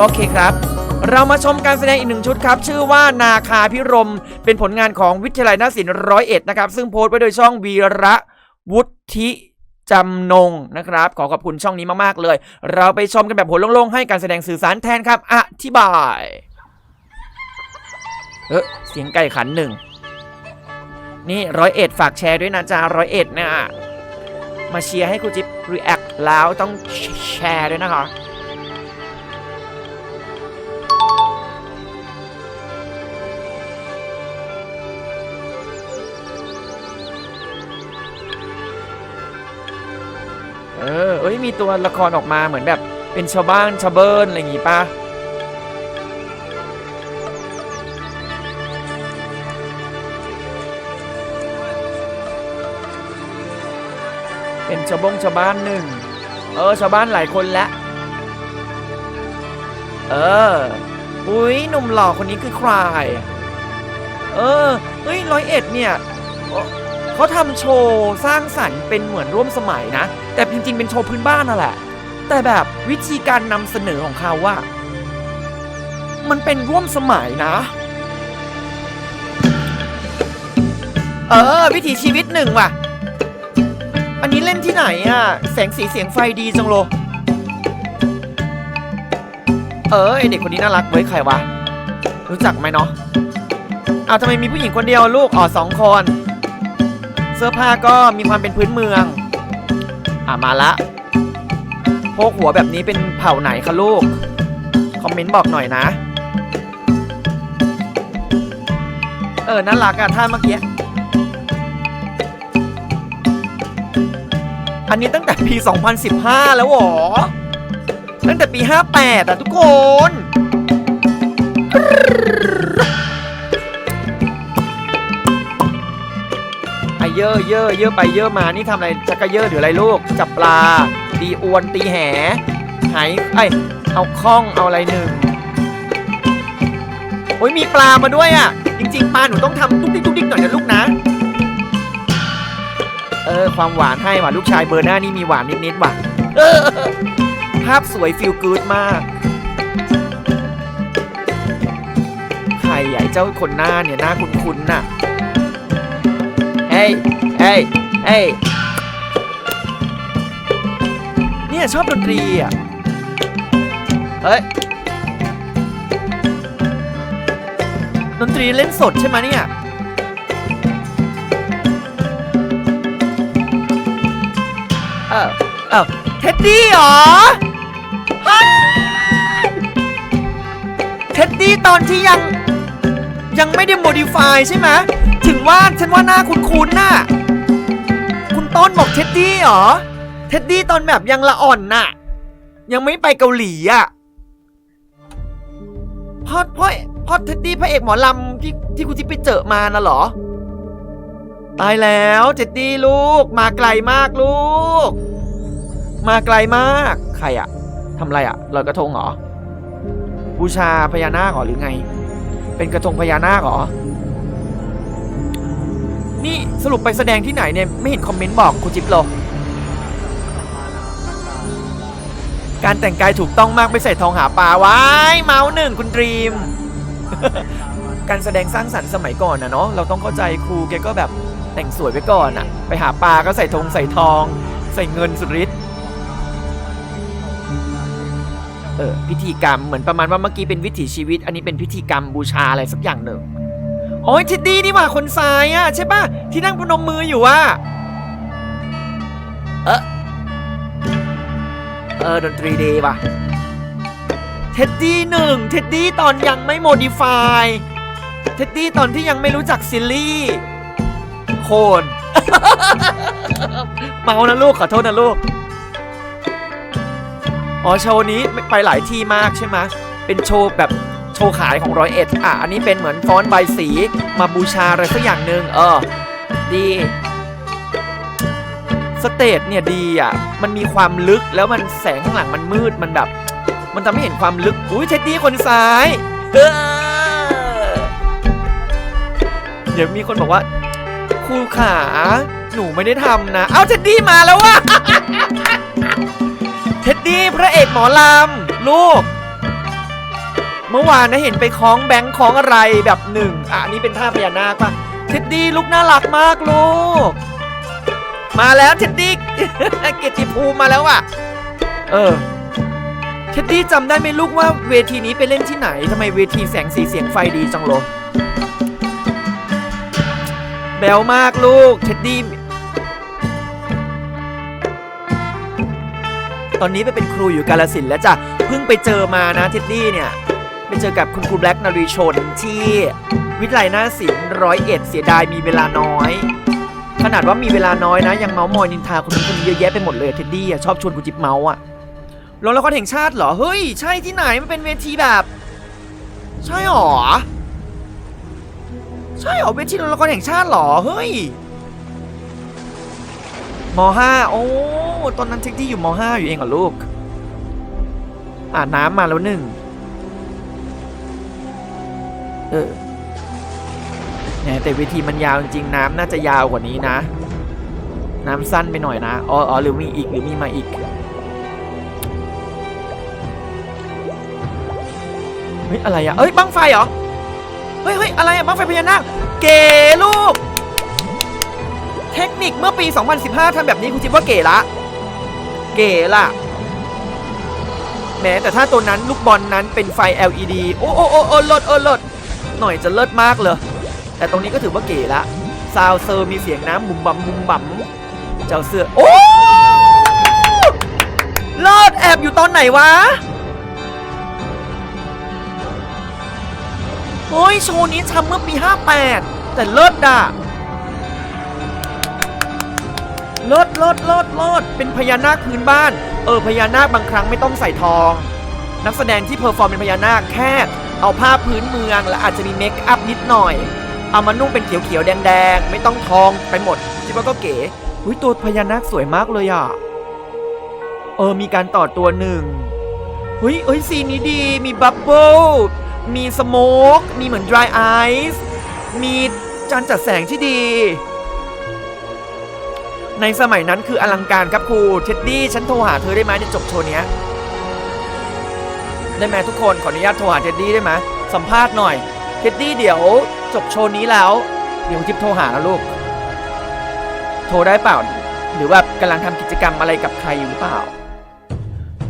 โอเคครับ เรามาชมการแสดงอีกหนึ่งชุดครับ ชื่อว่านาคาพิรม เป็นผลงานของวิทยาลัยนาศิลป์ร้อยเอ็ดนะครับ ซึ่งโพสต์ไว้โดยช่องวีระวุฒิจำนงนะครับ ขอขอบคุณช่องนี้มาก ๆ เลย เราไปชมกันแบบหัวโล่งๆ ให้การแสดงสื่อสารแทนครับ อธิบาย เออเสียงไก่ขันหนึ่ง นี่ร้อยเอ็ดฝากแชร์ด้วยนะจ๊ะร้อยเอ็ดนะมาเชียร์ให้ครูจิ๊บรีแอคแล้วต้องแชร์ด้วยนะคะ ออเอ้ยมีตัวละครออกมาเหมือนแบบเป็นชาวบ้านชาวเบิร์นอะไรอย่างงี้ป่ะเป็นชาวบงชาวบ้านหนึ่งเออชาวบ้านหลายคนล้วเอออุ้ยหนุ่มหล่อคนนี้คือใครเออเฮ้ยร้อยเอ็ดเนี่ย เขาทำโชว์สร้างสรรค์เป็นเหมือนร่วมสมัยนะ แต่จริง ๆ เป็นโชว์พื้นบ้านนั่นแหละ แต่แบบวิธีการนำเสนอของเขาว่า มันเป็นร่วมสมัยนะ เออ วิถีชีวิตหนึ่งว่ะ อันนี้เล่นที่ไหนอะแสงสีเสียงไฟดีจังโล เออไอเด็กคนนี้น่ารักเว้ยใครวะ รู้จักไหมเนาะอ้าวทำไมมีผู้หญิงคนเดียวลูกอ๋อสองคน เสื้อผ้าก็มีความเป็นพื้นเมือง อะมาละโพกหัวแบบนี้เป็นเผ่าไหนคะลูก คอมเมนต์บอกหน่อยนะ เออน่ารักอะท่าเมื่อกี้ อันนี้ตั้งแต่ปี 2015 แล้วหรอ ตั้งแต่ปี 58อะทุกคน เยอะเยอะเยอะไปเยอะมานี่ทำอะไรชักกระเยอะหรืออะไรลูกจับปลาตีอวนตีแหหายไอยเอาข้องเอาอะไรหนึ่งโอ้ยมีปลามาด้วยอะ จริง ๆ ปลาหนูต้องทำตุ๊กติ๊กตุ๊กติ๊กหน่อยนะลูกนะ เออ ความหวานให้ว่ะลูกชายเบอร์หน้านี่มีหวานนิดๆว่ะภาพสวยฟิลกูดมากใครใหญ่เจ้าคนหน้าเนี่ยหน้าคุ้นๆน่ะ ฮ้ยเฮ้ยเฮ้ยเนี่ยชอบดนตรีอะ เฮ้ย ดนตรีเล่นสดใช่ไหมเนี่ย เออเออเท็ดดี้เหรอเฮ้ยเท็ดดี้ตอนที่ยังยังไม่ได้โมดิฟายใช่ไหม ถึงว่าฉันว่าหน้าคุ้นๆน่ะ คุณต้นบอกเท็ดดี้เหรอ เท็ดดี้ตอนแบบยังละอ่อนน่ะ ยังไม่ไปเกาหลีอะพ่อพ่อพ่อเท็ดดี้พระเอกหมอลำที่ที่คุณจิ๊บไปเจอมาน่ะเหรอ ตายแล้วเท็ดดี้ลูก มาไกลมากลูก มาไกลมาก ใครอะทำอะไรอะลอยกระทงเหรอ บูชาพญานาคเหรอหรือไง เป็นกระทงพญานาคเหรอ นี่สรุปไปแสดงที่ไหนเนี่ย ไม่เห็นคอมเมนต์บอกคุณจิ๊บโลการแต่งกายถูกต้องมากไม่ใส่ทองหาปลาไว้เมาส์หนึ่งคุณดรีม การแสดงสร้างสรรค์สมัยก่อนนะเนาะเราต้องเข้าใจครูแกก็แบบแต่งสวยไว้ก่อนอะไปหาปลาก็ใส่ธงใส่ทอง ใส่เงินสุดฤทธิ์เออพิธีกรรมเหมือนประมาณว่าเมื่อกี้เป็นวิถีชีวิต อันนี้เป็นพิธีกรรมบูชาอะไรสักอย่างหนึ่ง โอ้ยทิดดี้นี่หว่าคนซ้ายอะใช่ปะที่นั่งพนมมืออยู่อะเออเออดนตรีดีว่ะ เท็ดดี้หนึ่งเท็ดดี้ตอนยังไม่โมดิฟายเท็ดดี้ตอนที่ยังไม่รู้จักซิลลี่ โคน เมานะลูก ขอโทษนะลูก อ๋อโชว์นี้ไปหลายที่มากใช่ไหมเป็นโชว์แบบ โชว์ขายของร้อยเอ็ดอะ อันนี้เป็นเหมือนฟอนต์ใบสีมาบูชาอะไรสักอย่างหนึ่งเออ ดีสเตจเนี่ยดีอะ มันมีความลึกแล้วมันแสงข้างหลังมันมืดมันแบบ มันทำให้เห็นความลึก อุ้ยเท็ดดี้คนซ้ายเดี๋ยวมีคนบอกว่าครูขาหนูไม่ได้ทำนะ เอาเท็ดดี้มาแล้ววะเท็ดดี้พระเอกหมอลำลูก เมื่อวานนะเห็นไปคล้องแบงค์คล้องอะไรแบบหนึ่งอะนนี้เป็นท่าพญานาคปะเท็ดดี้ลูกน่ารักมากลูก มาแล้วเท็ดดี้เกยรติภูมิมาแล้วอะ เออเท็ดดี้จำได้ไหมลูกว่าเวทีนี้ไปเล่นที่ไหนทำไมเวทีแสงสีเสียงไฟดีจังเลยแบวมากลูกเท็ดดี้ตอนนี้ไปเป็นครูอยู่กาลสินแล้วจ้ะเพิ่งไปเจอมานะเท็ดดี้เนี่ย เจอกับคุณครูแบล็กนารีชนที่วิทยาลัยนาศิลป์ร้อยเอ็ดเสียดายมีเวลาน้อย ขนาดว่ามีเวลาน้อยนะ ยังเมาส์มอยนินทาคนนู้นคนนี้เยอะแยะไปหมดเลยเท็ดดี้ชอบชวนกูจิบเมาส์อะโรงละครแห่งชาติเหรอ เฮ้ย ใช่ที่ไหนมันเป็นเวทีแบบ ใช่หรอ ใช่หรอเวทีโรงละครแห่งชาติเหรอ เฮ้ยมห้าโอ้ตอนนั้นเท็ดดี้อยู่มห้าอยู่เองเหรอลูกอ่าน้ำมาแล้วหนึ่ง เออแหมแต่เวทีมันยาวจริงๆน้ำน่าจะยาวกว่านี้นะ น้ำสั้นไปหน่อยนะอ๋ออ๋อหรือมีอีกหรือมีมาอีกเฮ้ยอะไรอะเอ้ยบังไฟเหรอเฮ้ยเฮ้ยอะไรอะบังไฟพญานาคเก๋ลูกเทคนิคเมื่อปี 2015ทำแบบนี้คุณคิดว่าเก๋ละ เก๋ล่ะแม้แต่ถ้าตัวนั้นลูกบอลนั้นเป็นไฟ LED โอ้โอ้โอ้โอ้ลิศเออเลิศ หน่อยจะเลิศมากเลย แต่ตรงนี้ก็ถือว่าเก๋ละซาวเซอร์มีเสียงน้ำบุมบัมบุมบัมเจ้าเสื้อโอ้เลิศแอบอยู่ตอนไหนวะเฮ้ยโชว์นี้ทำเมื่อปี 58 แต่เลิศด่ะเลิศเลิศเลิศเลิศเป็นพญานาคพื้นบ้าน เออพญานาคบางครั้งไม่ต้องใส่ทอง นักแสดงที่เพอร์ฟอร์มเป็นพญานาคแค่ เอาผ้าพื้นเมือง และอาจจะมีเมคอัพนิดหน่อย เอามานุ่งเป็นเขียวๆ แดงๆ ไม่ต้องทองไปหมดคิดว่าก็เก๋อุ้ยตัวพญานาคสวยมากเลยอะ เออมีการต่อตัวหนึ่งเฮ้ยเฮ้ยซีนนี้ดีมีบับเบิลมีสโมกมีเหมือน dry ice มีจานจัดแสงที่ดี ในสมัยนั้นคืออลังการครับครูเท็ดดี้ฉันโทรหาเธอได้ไหมจะจบโชว์เนี้ย ได้ไหมทุกคนขออนุญาตโทรหาเท็ดดี้ได้ไหมสัมภาษณ์หน่อยเท็ดดี้เดี๋ยวจบโชว์นี้แล้ว เดี๋ยวจิบโทรหานะลูก โทรได้เปล่า หรือว่ากำลังทำกิจกรรมอะไรกับใครอยู่หรือเปล่า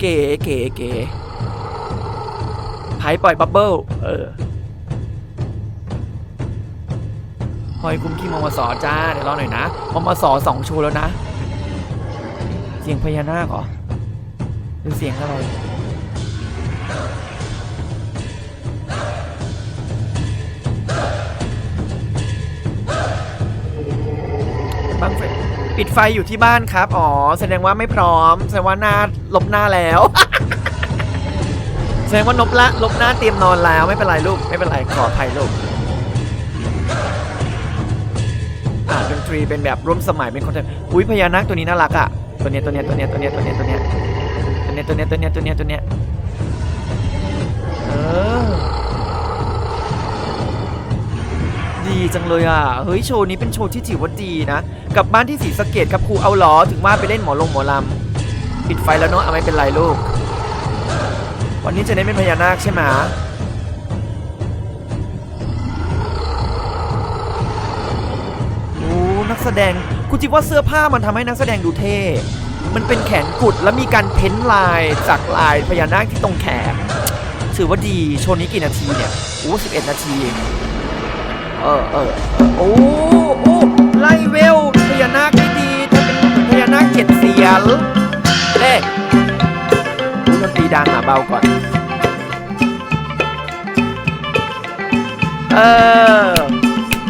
เก๋เก๋เก๋ไพ่ปล่อยบับเบิ้ลเออหอยคุ้มขี้มมสอจ้าเดี๋ยวรอหน่อยนะมมสอสองโชว์แล้วนะ เสียงพญานาคเหรอหรือเสียงอะไร ปิดไฟอยู่ที่บ้านครับ อ๋อ แสดงว่าไม่พร้อม แสดงว่าหน้าลบหน้าแล้ว แสดงว่านบละลบหน้าเตรียมนอนแล้วไม่เป็นไรลูก ไม่เป็นไรขออภัยลูก อ่าดนตรีเป็นแบบร่วมสมัยเป็นคอนเทนต์อุ้ยพญานาคตัวนี้น่ารักอะ ตัวเนี้ยตัวเนี้ยตัวเนี้ยตัวเนี้ยตัวเนี้ยตัวเนี้ยตัวเนี้ยตัวเนี้ยตัวเนี้ยตัวเนี้ยตัวเนี้ยเออ ดีจังเลยอะ เฮ้ยโชว์นี้เป็นโชว์ที่ถือว่าดีนะกลับบ้านที่ศรีสะเกดครับครูเอาเหรอถึงว่าไปเล่นหมอลงหมอลำปิดไฟแล้วเนาะเอาไม่เป็นไรลูก วันนี้จะได้เป็นพญานาคใช่ไหมโอ้นักแสดงกูคิดว่าเสื้อผ้ามันทำให้นักแสดงดูเท่ มันเป็นแขนกุดแล้วมีการเพ้นลายจากลายพญานาคที่ตรงแขนถือว่าดีโชว์นี้กี่นาทีเนี่ยโอ้สิบเอ็ดนาที เออเออโอ้โอ้ไล่เวลพญานาคได้ดีเธอเป็นพญานาคเจ็ดเสียนเด้ดนตรีดังอะเบาก่อน เออ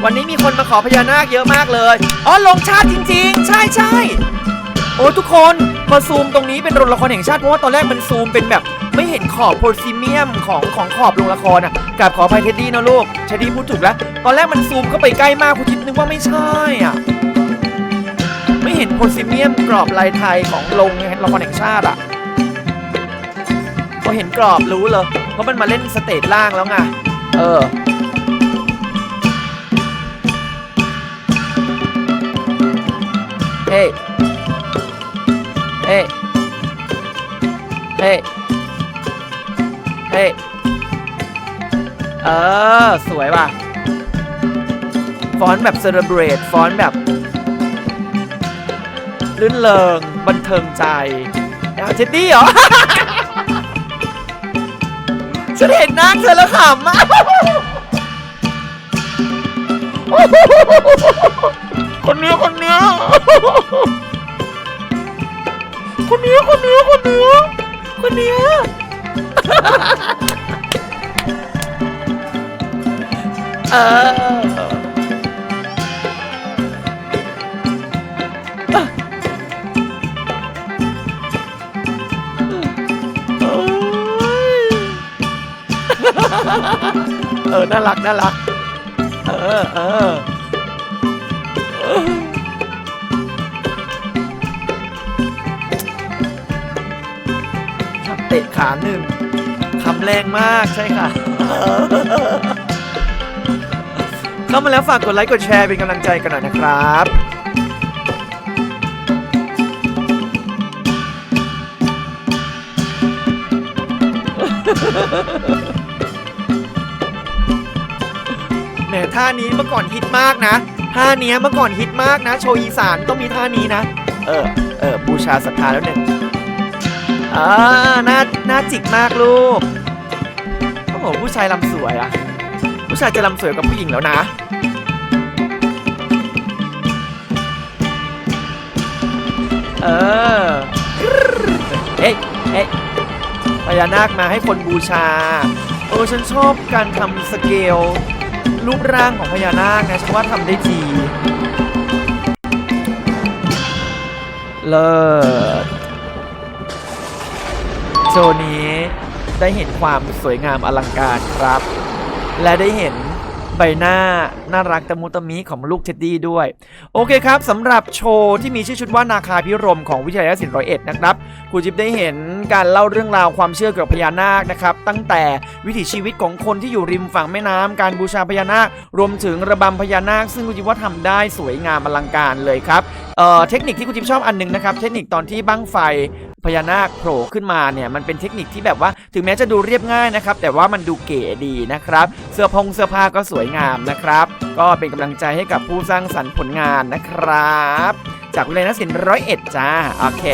วันนี้มีคนมาขอพญานาคเยอะมากเลย อ๋อ ลงชาติจริง ๆ ใช่ใช่โอ้ทุกคนมาซูมตรงนี้เป็นรงละครแห่งชาติ เพราะว่าตอนแรกมันซูมเป็นแบบ ไม่เห็นขอบโพลซีเมียมของของขอบโรงละครอะกับขออภัยเท็ดดี้นะลูกเท็ดดี้พูดถูกแล้ว ตอนแรกมันซูมเข้าไปใกล้มากคุณคิดนึกว่าไม่ใช่อะ ไม่เห็นโพลซีเมียมกรอบลายไทยของโรงละครแห่งชาติอะพอเห็นกรอบรู้เลยเพราะมันมาเล่นสเตจล่างแล้วไง เออเฮ้ เฮ้ เฮ้ ฮ้เเออ สวยว่ะ ฟอนต์แบบเซเลบรตฟอนต์แบบลื่นเริง บันเทิงใจเอาเจดดี้เหรอ ฉันเห็นหน้าเธอแล้วขำมากคนเนี้ยคนเนี้ยคนเนี้ยคนเนี้ยคนเนี้ย ออเอ้ยเออ น่ารัก น่ารัก เออ เออเตะขาหนึ่งคำแรงมากใช่ค่ะ เข้ามาแล้วฝากกดไลค์กดแชร์เป็นกำลังใจกันหน่อยนะครับแหมท่านี้เมื่อก่อนฮิตมากนะ ท่านี้เมื่อก่อนฮิตมากนะ โชว์อีสานต้องมีท่านี้นะ เออ เออ บูชาศรัทธาแล้วหนึ่งอ่าหน้าหน้าจิกมากลูกโอ้โหผู้ชายลำสวยอะ ผู้ชายจะลำสวยกว่าผู้หญิงแล้วนะ เออเฮ้ยเฮ้ยพญานาคมาให้คนบูชา เออฉันชอบการทำสเกล รูปร่างของพญานาคนะฉันว่าทำได้ดีเลิศโชว์นี้ได้เห็นความสวยงามอลังการครับ และได้เห็นใบหน้าน่ารักตะมุตะมิของลูกเท็ดดี้ด้วย โอเคครับสำหรับโชว์ที่มีชื่อชุดว่านาคาพิรมของวิทยาลัยศิลป์ร้อยเอ็ดนะครับครูจิ๊บได้เห็นการเล่าเรื่องราวความเชื่อเกี่ยวกับพญานาคนะครับตั้งแต่วิถีชีวิตของคนที่อยู่ริมฝั่งแม่น้ำการบูชาพญานาค รวมถึงระบำพญานาค ซึ่งครูจิ๊บว่าทำได้สวยงามอลังการเลยครับเเทคนิคที่ครูจิ๊บชอบอันหนึงนะครับเทคนิคตอนที่บั้งไฟ พญานาคโผล่ขึ้นมาเนี่ยมันเป็นเทคนิคที่แบบว่าถึงแม้จะดูเรียบง่ายนะครับแต่ว่ามันดูเก๋ดีนะครับเสื้อพงเสื้อผ้าก็สวยงามนะครับ ก็เป็นกำลังใจให้กับผู้สร้างสรรค์ผลงานนะครับ จากวิเลยนศิลป์ร้อยเอ็ดจ้าโอเค